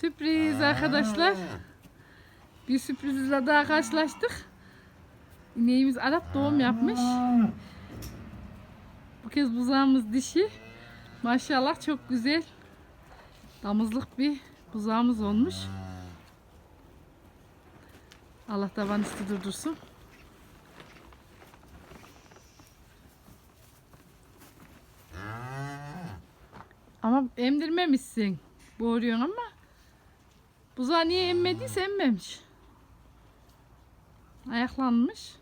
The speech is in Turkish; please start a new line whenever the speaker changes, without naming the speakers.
Sürpriz arkadaşlar. Bir sürprizle daha karşılaştık. İneğimiz Arap doğum yapmış. Bu kez buzağımız dişi. Maşallah çok güzel. Damızlık bir buzağımız olmuş. Allah taban üstü durdursun. Ama emdirmemişsin. Boğuruyorsun ama. Buzağı niye emmediyse emmemiş. Ayaklanmış.